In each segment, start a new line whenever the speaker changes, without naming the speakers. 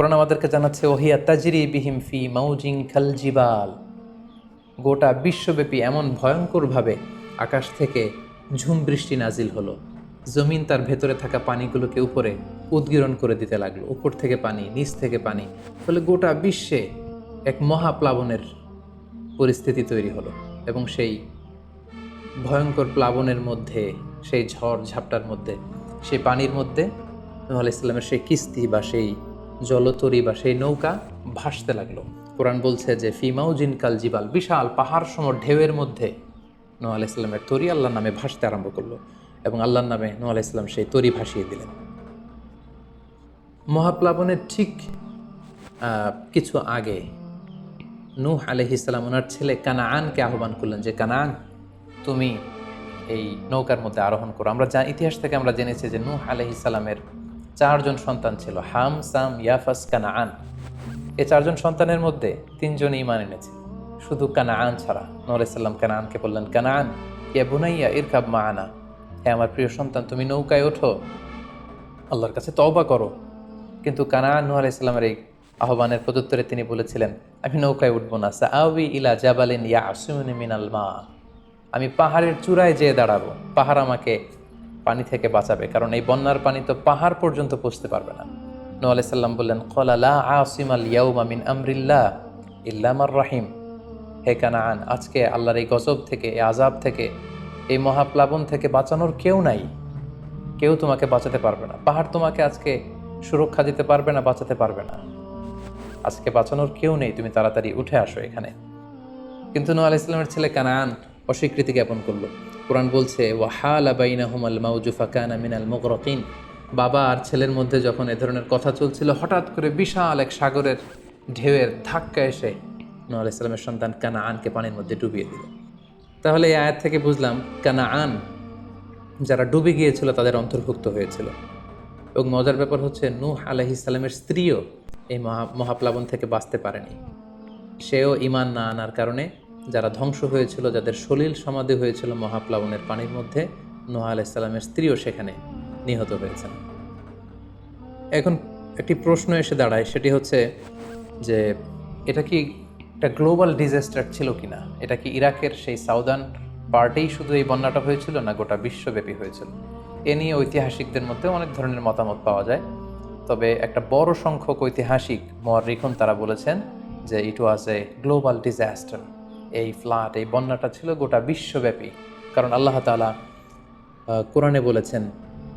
কোরআন আমাদেরকে জানাচ্ছে ওহিয়া তাজরি বিহিম ফি মাউজিং খালজিবাল গোটা বিশ্বব্যাপী এমন ভয়ঙ্করভাবে আকাশ থেকে ঝুম বৃষ্টি নাজিল হলো। জমিন তার ভেতরে থাকা পানিগুলোকে উপরে উদ্গীরণ করে দিতে লাগল। উপর থেকে পানি, নিচ থেকে পানি। ফলে গোটা বিশ্বে এক মহাপ্লাবনের পরিস্থিতি তৈরি হলো এবং সেই ভয়ঙ্কর প্লাবনের মধ্যে, সেই ঝড় ঝাপটার মধ্যে, সেই পানির মধ্যে আলাইহিস ইসলামের সেই কিস্তি বা সেই জলতরি বা সেই নৌকা ভাসতে লাগল। কোরআন বলছে যে ফিমাউজিন কাল জিবাল। বিশাল পাহাড় সম ঢেউয়ের মধ্যে নূহ আলাইহিস ইসলামের তরি আল্লাহর নামে ভাসতে আরম্ভ করল এবং আল্লাহর নামে নূহ আলাইহিস ইসলাম সেই তরি ভাসিয়ে দিলেন। মহাপ্লাবনের ঠিক কিছু আগে নূহ আলহিসাল্লাম ওনার ছেলে কানাআনকে আহ্বান করলেন যে কানাআন তুমি এই নৌকার মধ্যে আরোহণ করো। আমরা যা ইতিহাস থেকে আমরা জেনেছি যে, নূহ আলহিসাল্লামের চারজন সন্তান ছিল, হাম, সাম, ইয়াফাস, কানাআন। এ চারজন সন্তানের মধ্যে তিনজন ইমান এনেছে। শুধু কানাআন ছাড়া। নূহ আলাইসাল্লাম কানাআনকে বললেন, কানাআন, ইয়া বুনাইয়া, ইরকাব মা আনা হে আমার প্রিয় সন্তান, তুমি নৌকায় ওঠো। আল্লাহর কাছে তওবা করো। কিন্তু কানাআন নূহ আলাইসাল্লামের এই আহ্বানের প্রত্যুত্তরে তিনি বলেছিলেন, আমি নৌকায় উঠবো না। সা সাআবি ইলা জাবালিন ইয়া আসুমিন মিনাল মা। আমি পাহাড়ের চূড়ায় যেয়ে দাঁড়াবো। পাহাড় আমাকে পানি থেকে বাঁচাবে, কারণ এই বন্যার পানি তো পাহাড় পর্যন্ত পৌঁছতে পারবে না। নূহ আলাইহিস সাল্লাম বললেন, কলা লা আসিমাল ইয়াউমা মিন আমরিল্লাহ ইল্লামার রাহিম। হে কানাআন, আজকে আল্লাহর এই গজব থেকে, এই আজাব থেকে, এই মহাপ্লাবন থেকে বাঁচানোর কেউ নাই। কেউ তোমাকে বাঁচাতে পারবে না। পাহাড় তোমাকে আজকে সুরক্ষা দিতে পারবে না, বাঁচাতে পারবে না। আজকে বাঁচানোর কেউ নেই, তুমি তাড়াতাড়ি উঠে আসো এখানে। কিন্তু নূহ আলাইহিস সালামের ছেলে কানান অস্বীকৃতি জ্ঞাপন করল। কোরআন বলছে, ওয়াহাল আবাইনাহুমাল মাউজুফা কানা মিনাল মুগরাকিন। বাবা আর ছেলের মধ্যে যখন এ ধরনের কথা চলছিল, হঠাৎ করে বিশাল এক সাগরের ঢেউয়ের ধাক্কা এসে নূহ আলাইহিস সন্তান কানা আনকে পানির মধ্যে ডুবিয়ে দিল। তাহলে এই আয়াত থেকে বুঝলাম কানা আন যারা ডুবে গিয়েছিল তাদের অন্তর্ভুক্ত হয়েছিল। এবং মজার ব্যাপার হচ্ছে, নূহ আলাহি ইসলামের স্ত্রীও এই মহা, মহাপ্লাবন থেকে বাঁচতে পারেনি। সেও ইমান না আনার কারণে যারা ধ্বংস হয়েছিল, যাদের সলিল সমাধি হয়েছিল মহাপ্লাবনের পানির মধ্যে, নোহা আলাইসাল্লামের স্ত্রীও সেখানে নিহত হয়েছেন। এখন একটি প্রশ্ন এসে দাঁড়ায়, সেটি হচ্ছে যে এটা কি একটা গ্লোবাল ডিজাস্টার ছিল কিনা? এটা কি ইরাকের সেই সাউদার্ন পার্টেই শুধু এই বন্যাটা হয়েছিল, না গোটা বিশ্বব্যাপী হয়েছিল? এ নিয়ে ঐতিহাসিকদের মধ্যে অনেক ধরনের মতামত পাওয়া যায়। তবে একটা বড় সংখ্যক ঐতিহাসিক মোয়ারিখন তারা বলেছেন যে it was a global disaster এই ফ্লাট এই বন্যাটা ছিল গোটা বিশ্বব্যাপী। কারণ আল্লাহ তালা কোরআনে বলেছেন,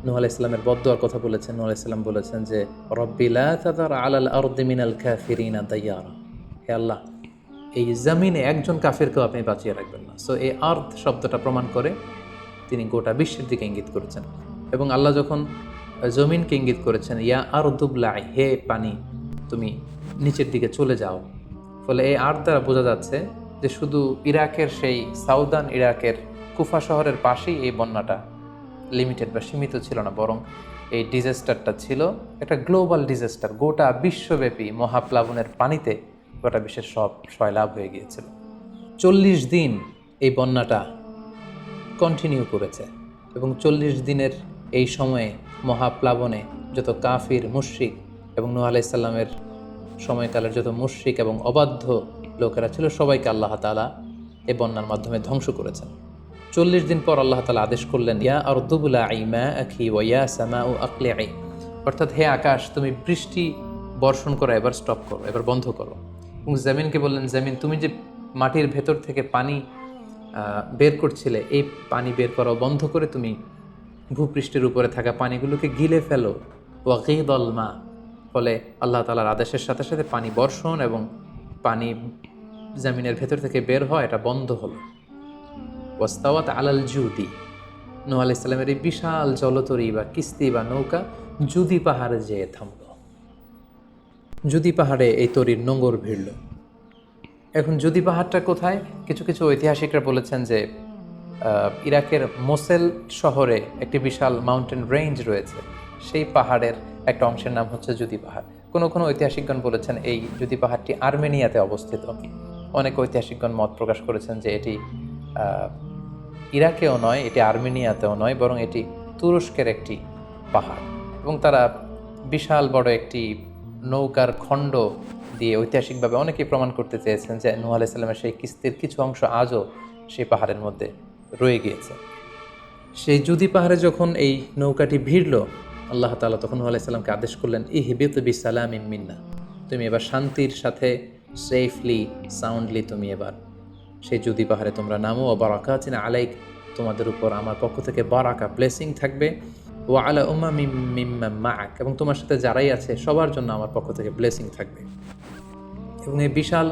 নুহ আলাহ ইসলামের কথা বলেছেন, নুহ আলাহ ইসলাম বলেছেন যে রব্বিলা আলাল আরদি মিনাল কাফিরিনা দাইয়ারা হে আল্লাহ, এই জমিনে একজন কাফেরকেও আপনি বাঁচিয়ে রাখবেন না। সো এই আর্থ শব্দটা প্রমাণ করে তিনি গোটা বিশ্বের দিকে ইঙ্গিত করেছেন। এবং আল্লাহ যখন জমিনকে ইঙ্গিত করেছেন, ইয়া আর দুবলাই হে পানি, তুমি নিচের দিকে চলে যাও। ফলে এই আর্থ দ্বারা বোঝা যাচ্ছে যে শুধু ইরাকের সেই সাউদার্ন ইরাকের কুফা শহরের পাশেই এই বন্যাটা লিমিটেড বা সীমিত ছিল না, বরং এই ডিজাস্টারটা ছিল একটা গ্লোবাল ডিজাস্টার। গোটা বিশ্বব্যাপী মহাপ্লাবনের পানিতে গোটা বিশ্বের সব সয়লাভ হয়ে গিয়েছিল। চল্লিশ দিন এই বন্যাটা কন্টিনিউ করেছে এবং চল্লিশ দিনের এই সময়ে মহাপ্লাবনে যত কাফির, মুশরিক এবং নূহ আলাইসাল্লামের সময়কালের যত মুশ্রিক এবং অবাধ্য লোকেরা ছিল সবাইকে আল্লাহ তালা এ বন্যার মাধ্যমে ধ্বংস করেছেন। চল্লিশ দিন পর আল্লাহ তালা আদেশ করলেন, ইয়া আর দুবুলা আই মা আখি ওয়া সামা ও আকলে আই অর্থাৎ, হে আকাশ, তুমি বৃষ্টি বর্ষণ করো, এবার স্টপ করো, এবার বন্ধ করো। এবং জামিনকে বললেন, জামিন, তুমি যে মাটির ভেতর থেকে পানি বের করছিলে, এই পানি বের করা বন্ধ করে তুমি ভূপৃষ্ঠের উপরে থাকা পানিগুলোকে গিলে ফেলো। ওয়াকিদল মা, ফলে আল্লাহ তালার আদেশের সাথে সাথে পানি বর্ষণ এবং পানি জামিনের ভেতর থেকে বের হয় এটা বন্ধ হলো। ওয়াস্তাওয়াত আলাল জুদি। নূহ আলাইহিস সালামের এই বিশাল জলতরি বা কিস্তি বা নৌকা জুদি পাহাড়ে যেয়ে থামল। জুদি পাহাড়ে এই তরির নোঙর ভিড়ল। এখন জুদি পাহাড়টা কোথায়? কিছু কিছু ঐতিহাসিকরা বলেছেন যে ইরাকের মোসেল শহরে একটি বিশাল মাউন্টেন রেঞ্জ রয়েছে। সেই পাহাড়ের একটা অংশের নাম হচ্ছে জুদি পাহাড়। কোনো কোনো ঐতিহাসিকগণ বলেছেন এই জুদি পাহাড়টি আর্মেনিয়াতে অবস্থিত। অনেক ঐতিহাসিকগণ মত প্রকাশ করেছেন যে এটি ইরাকেও নয়, এটি আর্মেনিয়াতেও নয়, বরং এটি তুরস্কের একটি পাহাড়। এবং তারা বিশাল বড় একটি নৌকার খণ্ড দিয়ে ঐতিহাসিকভাবে অনেকেই প্রমাণ করতে চেয়েছেন যে নূহ আলাইসাল্লামের সেই কিস্তির কিছু অংশ আজও সেই পাহাড়ের মধ্যে রয়ে গিয়েছে। সেই জুদি পাহাড়ে যখন এই নৌকাটি ভিড়ল আল্লাহ তাআলা তখন নূহ আলাইসাল্লামকে আদেশ করলেন ই হিবিত বি সালাম মিন্না। তুমি এবার শান্তির সাথে সেফলি সাউন্ডলি তুমি এবার সেই জুদি পাহাড়ে তোমরা নামো। ও বারাকাতিন আলাইক, তোমাদের উপর আমার পক্ষ থেকে বারাকা ব্লেসিং থাকবে। ও আলা উমা মিম্মা মাক, এবং তোমার সাথে যারাই আছে সবার জন্য আমার পক্ষ থেকে ব্লেসিং থাকবে। এবং এই বিশাল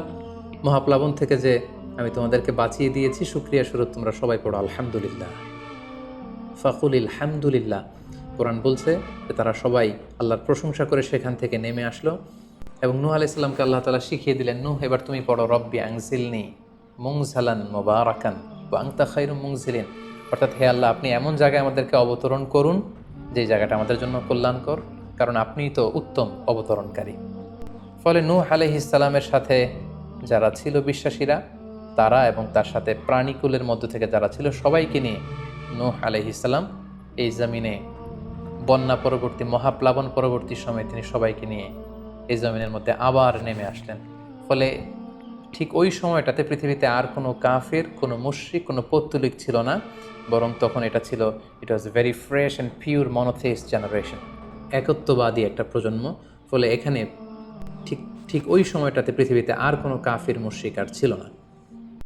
মহাপ্লাবন থেকে যে আমি তোমাদেরকে বাঁচিয়ে দিয়েছি সুক্রিয়া স্বরূপ তোমরা সবাই পড়ো, আলহামদুলিল্লাহ। ফাকুল আলহামদুলিল্লাহ কোরআন বলছে যে তারা সবাই আল্লাহর প্রশংসা করে সেখান থেকে নেমে আসলো। এবং নূহ আলাইসাল্লামকে আল্লাহ তালা শিখিয়ে দিলেন, নূহ, এবার তুমি পড়ো, রব্বি আংসিলনি মুংসালান মোবারাকান ও আংতা খাইরুম মুংসিলিন। অর্থাৎ হে আল্লাহ, আপনি এমন জায়গায় আমাদেরকে অবতরণ করুন যে জায়গাটা আমাদের জন্য কল্যাণকর, কারণ আপনিই তো উত্তম অবতরণকারী। ফলে নূহ আলহিসাল্লামের সাথে যারা ছিল বিশ্বাসীরা, তারা এবং তার সাথে প্রাণীকুলের মধ্য থেকে যারা ছিল, সবাইকে নিয়ে নূহ আলহিসাল্লাম এই জমিনে বন্যা পরবর্তী, মহাপ্লাবন পরবর্তী সময়ে তিনি সবাইকে নিয়ে এই জমিনের মধ্যে আবার নেমে আসলেন। ফলে ঠিক ওই সময়টাতে পৃথিবীতে আর কোনো কাফের, কোনো মুশ্রিক, কোনো পত্তলিক ছিল না, বরং তখন এটা ছিল it was very fresh and pure monotheist generation একত্ববাদী একটা প্রজন্ম। ফলে এখানে ঠিক ঠিক ওই সময়টাতে পৃথিবীতে আর কোনো কাফির, মুশ্রিক আর ছিল না।